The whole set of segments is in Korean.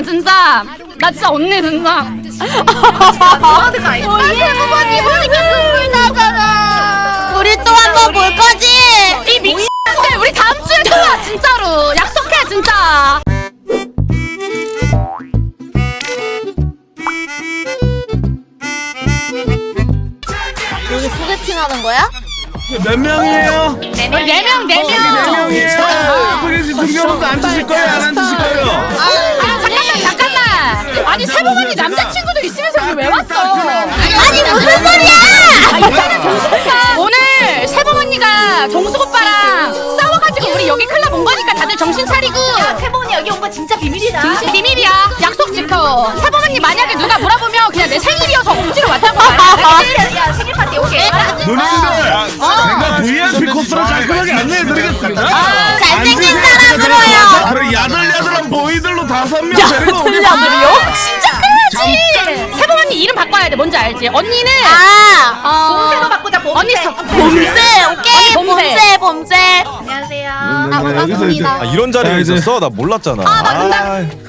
언니 진짜 나 진짜 언니 진짜 너한테가 있다. 세부모님 보니까 눈물 나잖아. 우리 또 한 번 볼 거지? 이 미친들 우리 다음 주에 봐 진짜로 약속해 진짜 여기 소개팅 하는 거야? 몇 명이에요? 네 명네명 네 명이에요. 그래서 중경도 앉으실 거예요? 안 앉으실 거예요? 아 잠깐만 잠깐만 아니 세봉 언니 남자친구도 있으면서 여기 왜 왔어 아니 무슨 소리야? 아 오늘 세봉 언니가 정숙 오빠랑 싸워가지고 우리 여기 클럽 온 거니까 다들 정신 차리고 세부모님 여기 온 거 진짜 비밀이다. 비밀이야 약속 지켜 세봉 언니 만약에 누가 물어보면 그냥 내 생일이어서 억지로 왔다고 말해 야 생일 파티 오케이. 누님들, VIP 코스로 깔끔하게 안내해드리겠습니다. 잘생긴. 사람으로요. 그래, 야들야들한 보이들로 다섯 명 데리고 오겠습니다. 진짜 큰일이지 세봉 언니 이름 바꿔야 돼 뭔지 알지 언니는 아 어, 봄새로 바꾸자 봄새. 언니 서 봄새 오케이 언니 봄새. 봄새 봄새. 안녕하세요. 아 반갑습니다. 아 이런 자리가 자, 이제- 있었어? 나 몰랐잖아. 아, 나 근데,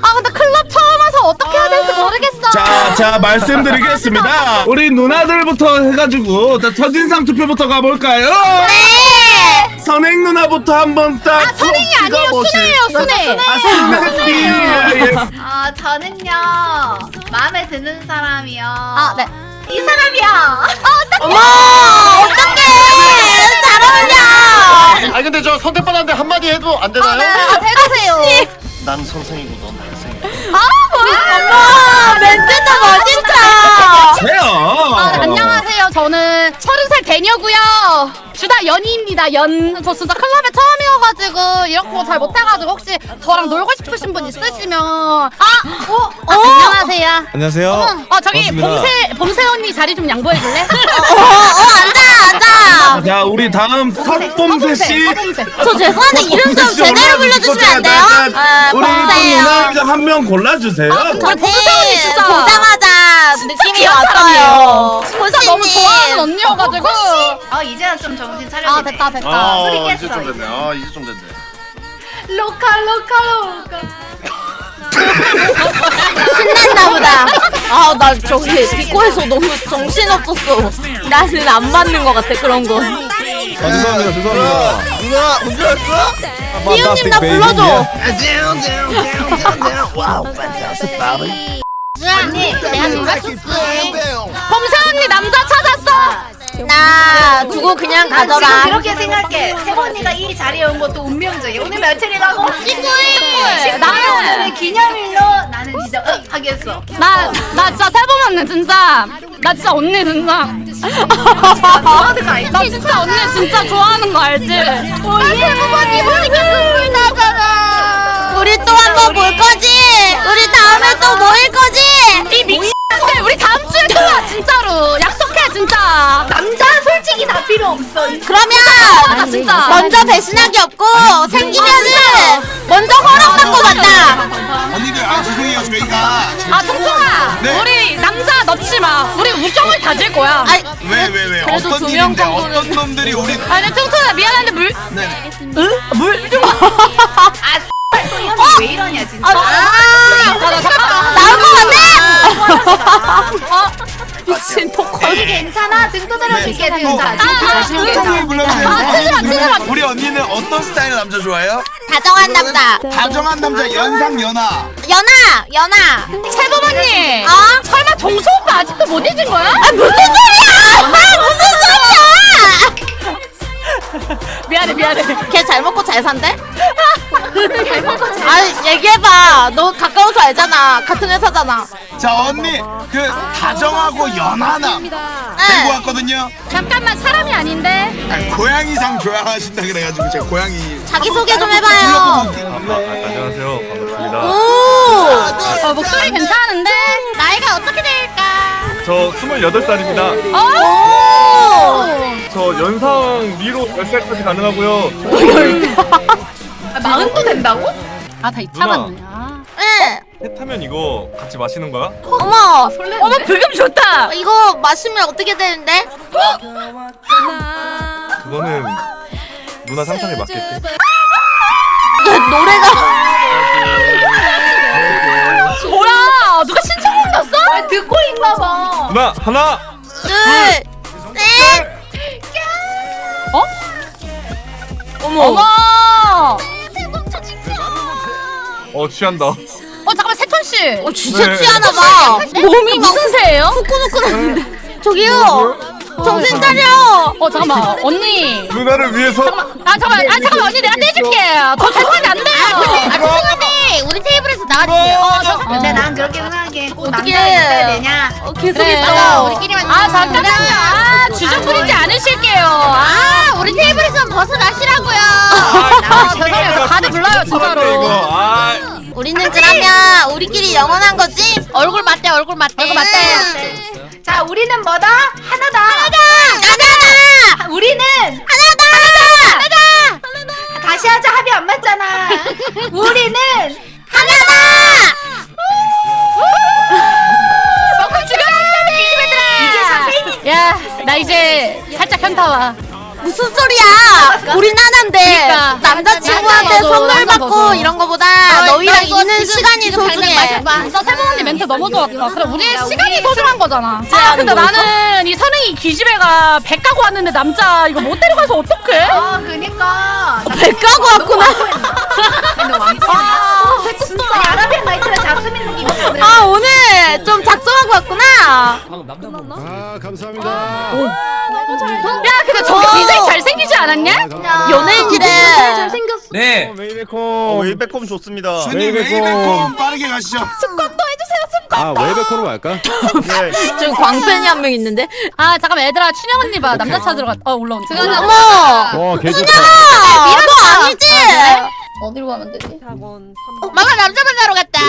아, 근데 클럽 처음 와서 어떻게 해야 될지 모르겠어. 자, 자, 말씀드리겠습니다. 우리 누나들부터 해가지고, 자, 첫인상 투표부터 가볼까요? 네. 선행 누나부터 한번 딱. 아, 선행이 아니에요. 순애예요, 순애. 아, 순애. 예, 예. 아 저는요 마음에 드는 사람이요. 아, 네. 이 사람이야. 어머 어떡해 잘 어울려. 아니 근데 저 선택받았는데 한마디 해도 안 되나요? 네, 해주세요. 난 선생이고 넌 어머 멘트도 멋있다. 해요. 아, 네, 안녕하세요. 저는 서른 살 대녀고요. 주다 연희입니다. 연. 저 진짜 클럽에 처음이어가지고 이런 거 잘 못해가지고 혹시 저랑 놀고 싶으신 분 있으시면 아, 어, 아, 안녕하세요. 안녕하세요. 어 저기 반갑습니다. 봄새 봄새 언니 자리 좀 양보해 줄래? 어어 앉아 앉아. 자, 우리 다음 석봄새 씨. 저 죄송한데 이름 좀 제대로 불러주시면 안 돼요? 아 우리 또 봄새예요. 누나 한 명 골라주세요. 아, 저 봄새 언니 진짜 보자마자 느낌이 귀여운 왔어요. 진짜 너무 좋아하는 언니여가지고. 어 이제는 좀 정신 차려. 아 됐다 됐다. 아 소리 깼어, 이제 좀 됐네. 아 이제 좀 됐네. 로컬 로컬 로컬. 신났나 보다. 아, 나 저기 디코에서 너무 정신 없었어. 나는 안 맞는 것 같아, 그런 거. 아 죄송합니다 죄송합니다. 누나 문제 왔어? 희우님 나 불러줘. 언니 대한민국 봄새 언니 남자 찾았어. 나 두고 그냥 가져라. 그렇게 생각해. 세번이가 이 자리에 온 것도 운명적이야. 오늘 며칠이라고? 19일. 나는 오늘 기념일로 나는 진짜 어, 하겠어. 나나 진짜 세번 언니 진짜 나 진짜 언니 진짜. 나 진짜 언니 진짜 좋아하는 거 알지? 보니까 눈물 나잖아. 우리 또 한 번 볼 거지? 우리 다음에 또 모일 거지? 이 미친들 우리 다음 주에 봐 진짜로 약속해 진짜. 남자 솔직히 다 필요 없어. 그러면 아 진짜. 먼저 배신하기 없고 생기면은 먼저 허락받고 만나. 언니들 아 죄송해요 저희가 아 통통아 우리 남자 넣지 마. 우리 우정을 다질 거야. 아이, 왜왜 왜 그래도 어떤 두명 일인데 정도는- 어떤 놈들이 우리 아니 통통아 미안한데 물. 네. 물 좀. 아, 또 형이 왜 이러냐 진짜. 아. 나올 것 같네? 미친 토커. 거기 괜찮아? 등 두드려줄게 등. 자, 아, 깜짝이야 불러주세요 아, 치지 마, 치지 마. 우리 언니는 어떤 스타일의 남자 좋아해요? 다정한 남자. 다정한 남자 연상 연하 연아, 연아. 세범 언니. 어? 설마 정수 오빠 아직도 못 잊은 거야? 아, 무슨 소리야! 아, 무슨 소리야! 미안해 미안해. 걔 잘 먹고 잘 산대? 아, 얘기해봐. 너 가까워서 알잖아. 같은 회사잖아. 자 언니 그 다정하고 연하남 데리고 왔거든요 잠깐만 사람이 아닌데. 아니, 고양이상 좋아하신다 그래가지고 제가 고양이 자기 소개 좀 해봐요. 안녕하세요 반갑습니다. 오! 어, 목소리 괜찮은데 나이가 어떻게 될까? 저 28살입니다. 오. 저 연상 위로 10살까지 가능하고요. 아, 마흔도 된다고? 아 다 입차갔네. 아. 예. 해 타면 이거 같이 마시는 거야? 어머. 설레. 어머 불금 좋다. 아, 이거 마시면 어떻게 되는데? 그거는 누나 상상에 맞겠지. 너 노래가 뭐야? 누가 신청곡 났어? 아, 듣고 있나봐. 누나 하나. 둘. 셋. 어? 어머. 어머. 어 취한다 어 잠깐만 세턴 씨 어 진짜 네. 취하나 봐. 몸이 막 무슨 새예요? 후끈후끈한데. 저기요. 정신 차려. 어 잠깐만 언니 누나를 위해서 아 잠깐만 아 잠깐만 언니 내가 떼줄게 저 죄송한데 안 돼요 아 죄송한데 우리 테이블에서 나가주세요. 어, 저, 근데 난 그렇게 생각해 꼭 어떡해. 되냐 어, 계속 그래. 있어. 우리끼리만 아 잠깐만요 아 주접 부리지 않으실게요 아 우리 테이블에서 벗어나시라고요. 아, 죄송해요. 다들 불러요, 진짜로. 이거 아 우리는 그러면 우리끼리 영원한 거지? 얼굴 맞대, 얼굴 맞대. 얼굴 맞대. 자 우리는 뭐다? 하나다 하나다! 하나다! 우리는 하나다! 하나다! 다시 하자 합이 안 맞잖아 우리는 하나다! 먹고 죽여 야나 이제 살짝 현타 와 무슨 소리야? 우린 하나인데 그러니까. 남자친구한테 맞아, 맞아. 선물 맞아, 받고 맞아. 이런 거보다 나 너희랑 있는 지금- 시간이 소중해. 마셔봐. 진짜 세봉 언니 멘트 너무 좋았다. 그래 우리의 시간이 소중한 거잖아. 아 하는 근데? 나는 이 선행이 기집애가 배 까고 왔는데 남자 이거 못 데려가서 어떡해? 어 그니까 배 까고 왔구나. 아 진짜. 자스민 아 오늘 좀 작정하고 왔구나. 아 감사합니다. 야 어. 않았냐? 연예인이래. 네. 웨이베콤 웨이백홈 좋습니다. 주님 웨이베콤 빠르게 가시죠 아 웨이백으로 갈까? 네. 저기 광팬이 한 명 있는데. 아 잠깐만 얘들아 춘영 언니 봐 남자 찾으러 갔. 어 올라온다. 어머. 와 개좋다. 아, 너 아니지? 어디로 가면 되지? 마마 남자 만나러 갔다.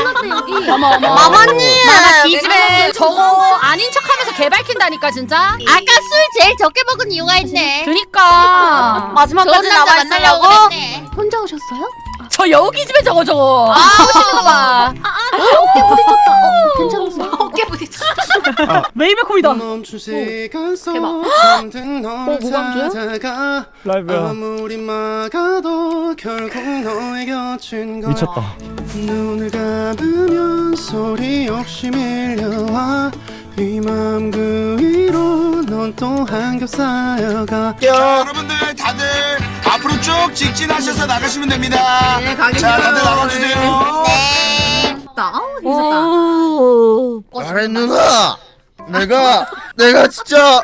어머 어머. 마마님. 마마 기집애 저거 아닌 척하면서 개 밝힌다니까 진짜. 아까 술 제일 적게 먹은 이유가 있네. 그니까 마지막까지 남아 있으려고. 혼자 오셨어요? 저 여우 기집애 저거 저거. 아, 오시는 거 봐. 어깨 부딪혔다. 어, 웨이베콤이다. 멈춘 시간 속. 잠든 널 어, 뭐가 찾아가. 라이브야. 아무리 막아도 결국 너의 곁인 거야. 미쳤다. 눈을 감으면 소리 없이 밀려와. 이 마음 그 위로 넌 또 한겹 쌓여가. 자 여러분들 다들 앞으로 쭉 직진하셔서 나가시면 됩니다. 네 가겠습니다. 자 다들 나가주세요. 오. 아 래 누나. 내가 내가 진짜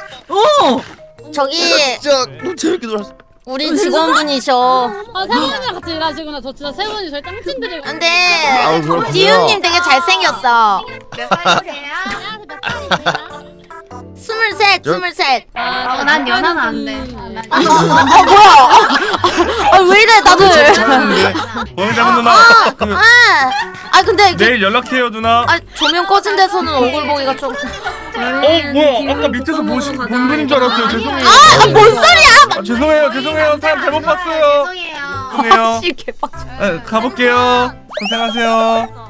저기 진짜 너무 재밌게 놀았어. 우리 직원분이셔. 아 세분이랑 같이 일하시구나. 저 진짜 세 분이 저희 짱친들이고. 근데 아우, 그렇군요. 지윤님 되게 잘생겼어. 몇 살이세요? 스물셋, 저- 스물셋. 어, 난 연하는 안돼 아 뭐야? 아 왜 이래 다들? 잘하는데. 오늘 잡은 누나. 아, 아, 아 근데 이게 내일 연락해요 누나. 아 조명 꺼진 데서는 얼굴 보기가 좀. 어 뭐야 아까 밑에서 보신 본 분인 줄 알았어요 죄송해요. 아, 뭔 소리야? 아, 죄송해요 죄송해요 사람 잘못 봤어요. 죄송해요 죄송해요. 씨 개빡. 아, 가볼게요. 고생하세요.